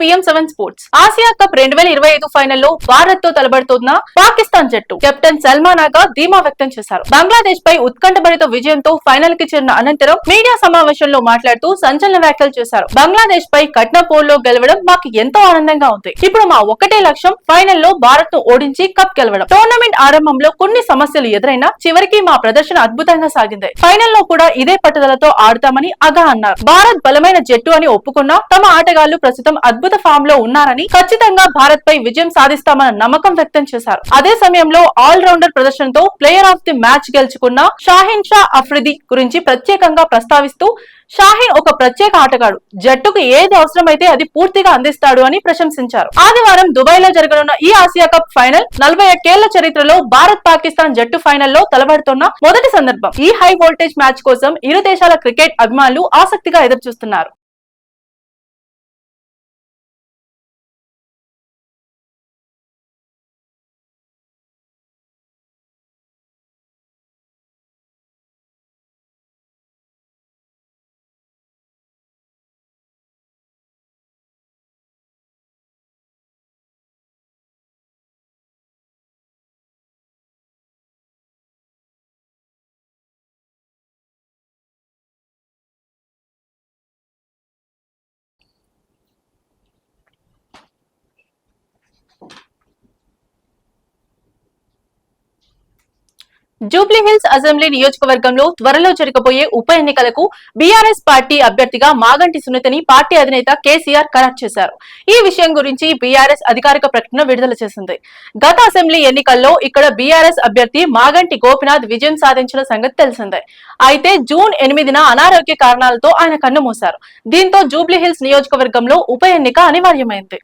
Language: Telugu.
PM seven sports Asia cup రెండు వేల ఇరవై ఐదు ఫైనల్లో భారత్తో తలబడుతున్న పాకిస్తాన్ జట్టు. కెప్టెన్ సల్మాన్ ఆగా ధీమా వ్యక్తం చేశారు. బంగ్లాదేశ్ పై ఉత్కంఠభరిత విజయంతో ఫైనల్కి చేరిన అనంతరం మీడియా సమావేశంలో మాట్లాడుతూ సంచలన వ్యాఖ్యలు చేశారు. బంగ్లాదేశ్ పై కట్న పోల్లో గెలవడం మాకు ఎంతో ఆనందంగా ఉంది. ఇప్పుడు మా ఒకటే లక్ష్యం ఫైనల్లో భారత్ను ఓడించి కప్ గెలవడం. టోర్నమెంట్ ఆరంభంలో కొన్ని సమస్యలు ఎదురైనా చివరికి మా ప్రదర్శన అద్భుతంగా సాగింది. ఫైనల్లో కూడా ఇదే పట్టుదలతో ఆడతామని అగా అన్నారు. భారత్ బలమైన జట్టు అని ఒప్పుకున్నా తమ ఆటగాళ్ళు ప్రస్తుతం అద్భుత ఫామ్లో ఉన్నారని ఖచ్చితంగా భారత్ పై విజయం సాధిస్తామన్న నమ్మకం వ్యక్తం చేశారు. అదే సమయంలో ఆల్ రౌండర్ ప్రదర్శనతో ప్లేయర్ ఆఫ్ ది మ్యాచ్ గెలుచుకున్న షాహిన్ షా అఫ్రిది గురించి ప్రత్యేకంగా ప్రస్తావిస్తూ షాహీన్ ఒక ప్రత్యేక ఆటగాడు. జట్టుకు ఏది అవసరమైతే అది పూర్తిగా అందిస్తాడు అని ప్రశంసించారు. ఆదివారం దుబాయ్లో జరగనున్న ఈ ఆసియా కప్ ఫైనల్ నలభై ఒక్కేళ్ళ చరిత్రలో భారత్ పాకిస్తాన్ జట్టు ఫైనల్లో తలబడుతున్న మొదటి సందర్భం. ఈ హై వోల్టేజ్ మ్యాచ్ కోసం ఇరు దేశాల క్రికెట్ అభిమానులు ఆసక్తిగా ఎదురుచూస్తున్నారు. జూబ్లీ హిల్స్ అసెంబ్లీ నియోజకవర్గంలో త్వరలో జరగబోయే ఉప ఎన్నికలకు బీఆర్ఎస్ పార్టీ అభ్యర్థిగా మాగంటి సునీతని పార్టీ అధినేత కేసీఆర్ ఖరారు చేశారు. ఈ విషయం గురించి బీఆర్ఎస్ అధికారిక ప్రకటన విడుదల చేసింది. గత అసెంబ్లీ ఎన్నికల్లో ఇక్కడ బీఆర్ఎస్ అభ్యర్థి మాగంటి గోపినాథ్ విజయం సాధించిన సంగతి తెలిసిందే. అయితే జూన్ ఎనిమిదిన అనారోగ్య కారణాలతో ఆయన కన్నుమూశారు దీంతో జూబ్లీ హిల్స్ నియోజకవర్గంలో ఉప ఎన్నిక అనివార్యమైంది.